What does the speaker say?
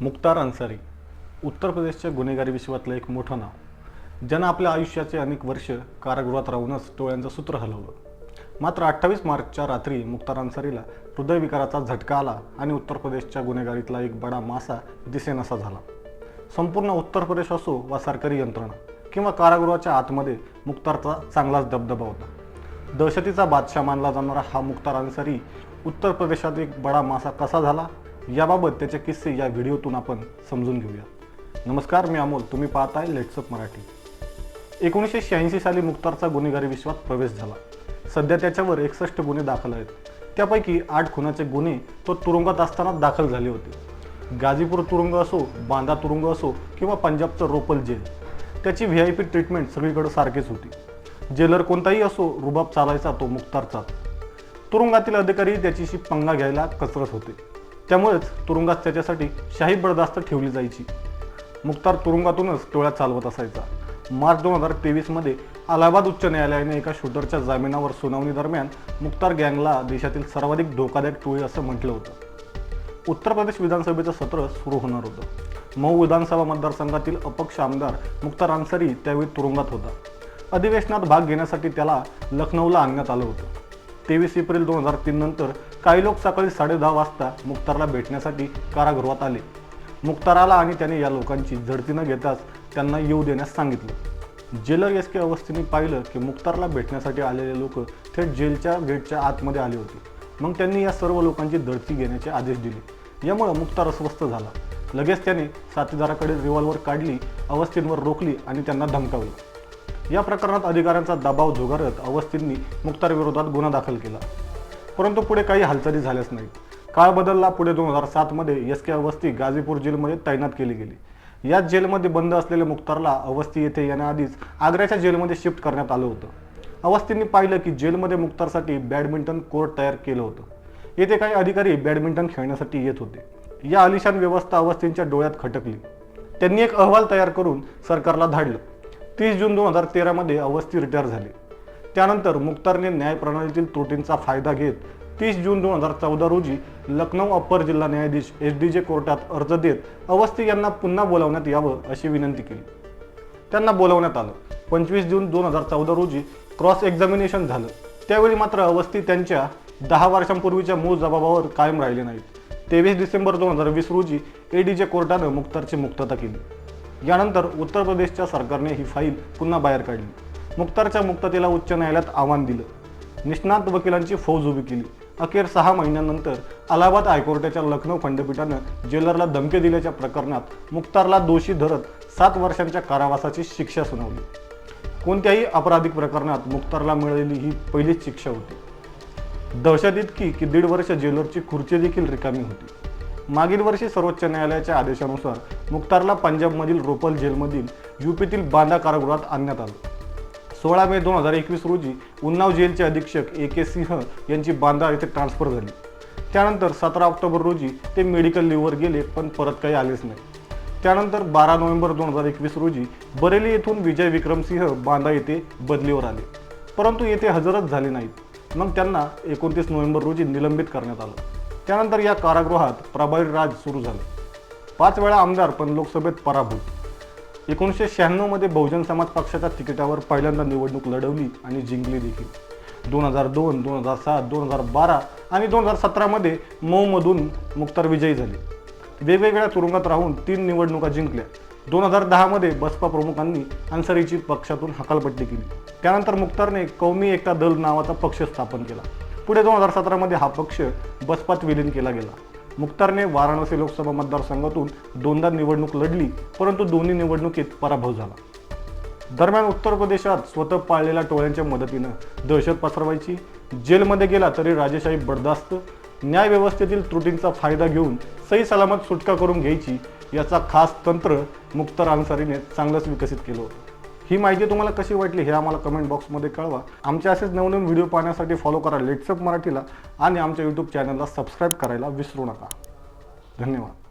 मुक्तार अन्सारी उत्तर प्रदेशच्या गुन्हेगारी विश्वातलं एक मोठं नाव. ज्यानं आपल्या आयुष्याचे अनेक वर्ष कारागृहात राहूनच टोळ्यांचं सूत्र हलवलं. मात्र अठ्ठावीस मार्चच्या रात्री मुक्तार अन्सारीला हृदयविकाराचा झटका आला आणि उत्तर प्रदेशच्या गुन्हेगारीतला एक बडा मासा दिसेनासा झाला. संपूर्ण उत्तर प्रदेश असो वा सरकारी यंत्रणा किंवा कारागृहाच्या आतमध्ये मुक्तारचा चांगलाच दबदबा होता. दहशतीचा बादशाह मानला जाणारा हा मुक्तार अन्सारी उत्तर प्रदेशात एक बडा मासा कसा झाला याबाबत त्याचे किस्से या व्हिडिओतून आपण समजून घेऊया. नमस्कार मी अमोल. तुम्ही पाहताय लेट्सअप मराठी. एकोणीसशे शहाऐंशी साली मुक्तारचा गुन्हेगारी विश्वात प्रवेश झाला. सध्या त्याच्यावर एकसष्ट गुन्हे दाखल आहेत. त्यापैकी आठ खुनाचे गुन्हे तो तुरुंगात असताना दाखल झाले होते. गाझीपूर तुरुंग असो बांदा तुरुंग असो किंवा पंजाबचं रोपल जेल त्याची व्ही आय पी ट्रीटमेंट सगळीकडे सारखीच होती. जेलर कोणताही असो रुबाब चालायचा तो मुक्तारचाच तुरुंगातील अधिकारी त्याच्याशी पंगा घ्यायला कसरत होते. त्यामुळेच तुरुंगात त्याच्यासाठी शाही बडदास्त ठेवली जायची. मुक्तार तुरुंगातूनच टोळ्या चालवत असायचा. मार्च दोन हजार तेवीसमध्ये अलाहाबाद उच्च न्यायालयाने एका शूटरच्या जामिनावर सुनावणी दरम्यान मुक्तार गँगला देशातील सर्वाधिक धोकादायक टोळी असं म्हटलं होतं. उत्तर प्रदेश विधानसभेचं सत्र सुरू होणार होतं. मऊ विधानसभा मतदारसंघातील अपक्ष आमदार मुक्तार अन्सारी त्यावेळी तुरुंगात होता. अधिवेशनात भाग घेण्यासाठी त्याला लखनौला आणण्यात आलं होतं. तेवीस एप्रिल दोन हजार तीन नंतर काही लोक सकाळी साडेदहा वाजता मुक्तारला भेटण्यासाठी कारागृहात आले. मुक्ताराला आणि त्याने या लोकांची झडती न घेताच त्यांना येऊ देण्यास सांगितलं. जेलर एस के अवस्थेने पाहिलं की मुक्तारला भेटण्यासाठी आलेले लोक थेट जेलच्या गेटच्या आतमध्ये आले होते. मग त्यांनी या सर्व लोकांची धडती घेण्याचे आदेश दिले. यामुळे मुक्तार अस्वस्थ झाला. लगेच त्याने साथीदाराकडे रिव्हॉल्वर काढली अवस्थेंवर रोखली आणि त्यांना धमकावलं. या प्रकरणात अधिकाऱ्यांचा दबाव झुगारत अवस्थींनी मुक्तार विरोधात गुन्हा दाखल केला. परंतु पुढे काही हालचाली झाल्याच नाही काळ बदलला पुढे दोन हजार सातमध्ये एस के अवस्थी गाझीपूर जेलमध्ये तैनात केली गेली. याच जेलमध्ये बंद असलेल्या मुख्तारला अवस्थी येथे येण्याआधीच आग्र्याच्या जेलमध्ये शिफ्ट करण्यात आलं होतं. अवस्थींनी पाहिलं की जेलमध्ये मुख्तारसाठी बॅडमिंटन कोर्ट तयार केलं होतं. येथे काही अधिकारी बॅडमिंटन खेळण्यासाठी येत होते. या आलिशान व्यवस्था अवस्थींच्या डोळ्यात खटकली. त्यांनी एक अहवाल तयार करून सरकारला धाडलं. तीस जून दोन हजार तेरामध्ये अवस्थी रिटायर झाले. त्यानंतर मुक्तारने न्यायप्रणालीतील त्रुटींचा फायदा घेत तीस जून दोन हजार चौदा रोजी लखनौ अप्पर जिल्हा न्यायाधीश एस डी जे कोर्टात अर्ज देत अवस्थी यांना पुन्हा बोलावण्यात यावं अशी विनंती केली. त्यांना बोलावण्यात आलं. पंचवीस जून दोन हजार चौदा रोजी क्रॉस एक्झामिनेशन झालं. त्यावेळी मात्र अवस्थी त्यांच्या दहा वर्षांपूर्वीच्या मूळ जबाबावर कायम राहिले नाहीत. तेवीस डिसेंबर दोन हजार वीस रोजी ए डी जे कोर्टानं मुक्तारची मुक्तता केली. यानंतर उत्तर प्रदेशच्या सरकारने ही फाईल पुन्हा बाहेर काढली. मुक्तारच्या मुक्ततेला उच्च न्यायालयात आव्हान दिलं. निष्णात वकिलांची फौज उभी केली. अखेर सहा महिन्यानंतर अलाहाबाद हायकोर्टाच्या लखनौ खंडपीठानं जेलरला धमकी दिल्याच्या प्रकरणात मुक्तारला दोषी धरत सात वर्षांच्या कारावासाची शिक्षा सुनावली. कोणत्याही अपराधिक प्रकरणात मुक्तारला मिळालेली ही पहिलीच शिक्षा होती. दहशत इतकी की दीड वर्ष जेलरची खुर्ची देखील रिकामी होती. मागील वर्षी सर्वोच्च न्यायालयाच्या आदेशानुसार मुक्तारला पंजाबमधील रोपल जेलमधील यूपीतील बांदा कारागृहात आणण्यात आलं. सोळा मे दोन हजार एकवीस रोजी उन्नाव जेलचे अधीक्षक ए के सिंह यांची बांदा येथे ट्रान्सफर झाली. त्यानंतर सतरा ऑक्टोबर रोजी ते मेडिकल लिव्हवर गेले पण परत काही आलेच नाही. त्यानंतर बारा नोव्हेंबर दोन हजार एकवीस रोजी बरेली येथून विजय विक्रमसिंह बांदा येथे बदलीवर आले. परंतु येथे हजरच झाले नाहीत. मग त्यांना एकोणतीस नोव्हेंबर रोजी निलंबित करण्यात आलं. त्यानंतर या कारागृहात प्रभावी राज सुरू झाले. पाच वेळा आमदार पण लोकसभेत पराभूत. एकोणीसशे शहाण्णवमध्ये बहुजन समाज पक्षाच्या तिकिटावर पहिल्यांदा निवडणूक लढवली आणि जिंकली देखील. दोन हजार दोन दोन हजार सात दोन हजार बारा आणि दोन हजार सतरामध्ये मऊमधून मुक्तार विजयी झाले. वेगवेगळ्या तुरुंगात राहून तीन निवडणुका जिंकल्या. दोन हजार दहामध्ये बसपा प्रमुखांनी अन्सारीची पक्षातून हकालपट्टी केली. त्यानंतर मुक्तारने कौमी एकता दल नावाचा पक्ष स्थापन केला. पुढे दोन हजार सतरामध्ये हा पक्ष बसपात विलीन केला गेला. मुक्तारने वाराणसी लोकसभा मतदारसंघातून दोनदा निवडणूक लढली परंतु दोन्ही निवडणुकीत पराभव झाला. दरम्यान उत्तर प्रदेशात स्वतः पाळलेल्या टोळ्यांच्या मदतीनं दहशत पसरवायची जेलमध्ये गेला तरी राजेशाही बडदास्त न्यायव्यवस्थेतील त्रुटींचा फायदा घेऊन सही सलामत सुटका करून घ्यायची याचा खास तंत्र मुक्तार अन्सारीने चांगलंच विकसित केलं होतं. ही माहिती तुम्हाला कशी वाटली हे आम्हाला कमेंट बॉक्समध्ये कळवा. आमचे असेच नवनवीन व्हिडिओ पाहण्यासाठी फॉलो करा. लेट्सअप मराठीला आणि आमच्या यूट्यूब चॅनलला सबस्क्राईब करायला विसरू नका. धन्यवाद.